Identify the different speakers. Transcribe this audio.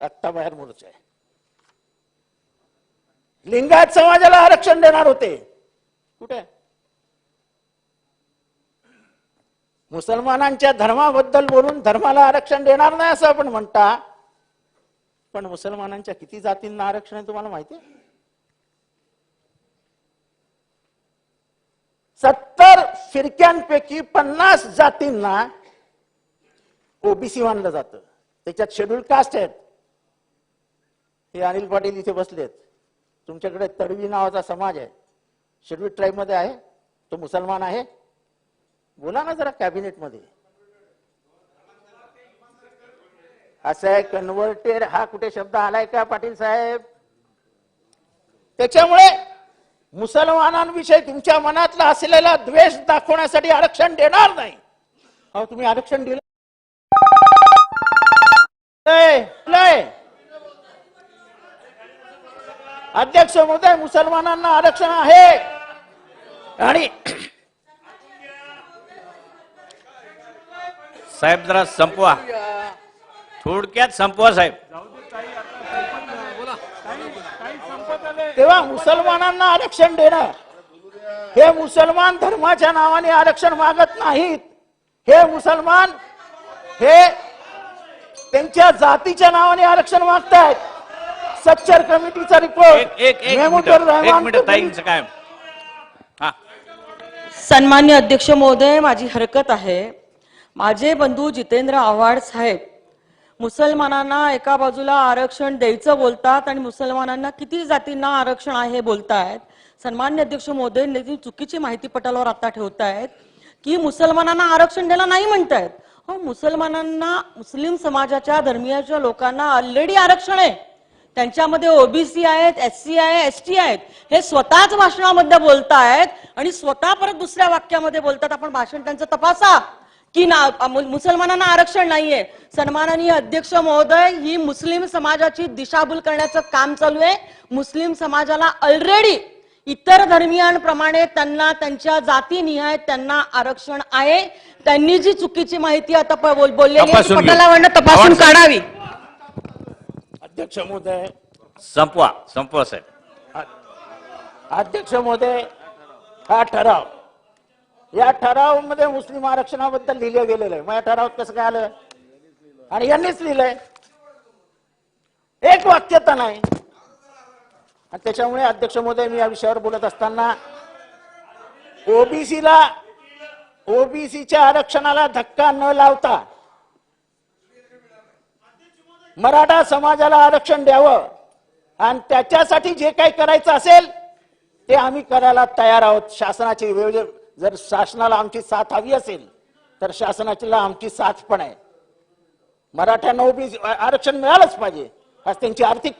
Speaker 1: आत्ता बाहेर मोर्चा आहे. लिंगायत समाजाला आरक्षण देणार होते. कुठे? मुसलमानांच्या धर्माबद्दल बोलून धर्माला आरक्षण देणार नाही असं आपण म्हणता. पण मुसलमानांच्या किती जातींना आरक्षण आहे तुम्हाला माहिती आहे? सत्तर फिरक्यांपैकी पन्नास जातींना ओबीसी मानलं जातं. त्याच्यात शेड्यूल कास्ट आहेत. हे अनिल पाटील इथे बसलेत. तुमच्याकडे तडवी नावाचा समाज आहे. शेड्यूल ट्राईबमध्ये आहे. तो मुसलमान आहे. बोला ना जरा कॅबिनेटमध्ये. असं आहे कन्व्हर्टेड हा कुठे शब्द आलाय का पाटील साहेब? त्याच्यामुळे मुसलमानांविषयी तुमच्या मनातला असलेला द्वेष दाखवण्यासाठी आरक्षण देणार नाही. अहो तुम्ही आरक्षण दिलं? लय. अध्यक्ष महोदय मुसलमानांना आरक्षण आहे. आणि
Speaker 2: साहेब जरा संपवा. थोडक्यात संपवा साहेब.
Speaker 1: तेव्हा मुसलमानांना आरक्षण देणं हे मुसलमान धर्माच्या नावाने आरक्षण मागत नाहीत. हे मुसलमान हे त्यांच्या जातीच्या नावाने आरक्षण मागतायत. सच्चर कमिटीचा रिपोर्ट
Speaker 2: एक एक
Speaker 1: मेहमूदुर
Speaker 2: मिनिट एक
Speaker 1: रहमान
Speaker 2: मिनिट ताईंचं काय हा.
Speaker 3: सन्मान्य अध्यक्ष महोदय माझी हरकत आहे. माझे बंधू जितेंद्र आव्हाड साहेब मुसलमानांना एका बाजूला आरक्षण द्यायचं बोलतात आणि मुसलमानांना किती जातींना आरक्षण आहे बोलतायत. सन्मान्य अध्यक्ष महोदय नेते चुकीची माहिती पटालावर आता ठेवतायत की मुसलमानांना आरक्षण द्यायला नाही म्हणतायत. हो मुसलमानांना मुस्लिम समाजाच्या धर्मीयाच्या लोकांना ऑलरेडी आरक्षण आहे. त्यांच्यामध्ये ओबीसी आहेत एस सी आहे एस टी आहेत. हे स्वतःच भाषणामध्ये बोलतायत आणि स्वतः परत दुसऱ्या वाक्यामध्ये बोलतात. आपण भाषण त्यांचं तपासा की ना मुसलमानांना आरक्षण नाहीये. सन्माननीय अध्यक्ष महोदय ही मुस्लिम समाजाची दिशाभूल करण्याचं काम चालू आहे. मुस्लिम समाजाला ऑलरेडी इतर धर्मियांप्रमाणे त्यांना त्यांच्या जातीनिहाय त्यांना आरक्षण आहे. त्यांनी जी चुकीची माहिती आता बोललेली
Speaker 2: तपासून.
Speaker 3: काढावी.
Speaker 1: अध्यक्ष महोदय
Speaker 2: संपवा संपवा साहेब.
Speaker 1: अध्यक्ष महोदय हा ठराव. या ठरावमध्ये मुस्लिम आरक्षणाबद्दल लिहिलं गेलेलं आहे. मग या ठरावात कसं काय आलं? आणि यांनीच लिहिलंय. एक वाक्यता नाही. आणि त्याच्यामुळे अध्यक्ष महोदय मी या विषयावर बोलत असताना ओबीसीला ओबीसीच्या आरक्षणाला धक्का न लावता मराठा समाजाला आरक्षण द्यावं आणि त्याच्यासाठी जे काही करायचं असेल ते आम्ही करायला तयार आहोत. शासनाची वेळ जर शासनाला आमची साथ हवी असेल तर शासनाची आमची साथ पण आहे. मराठ्यांना ओबीसी आरक्षण मिळालंच पाहिजे. आज त्यांची आर्थिक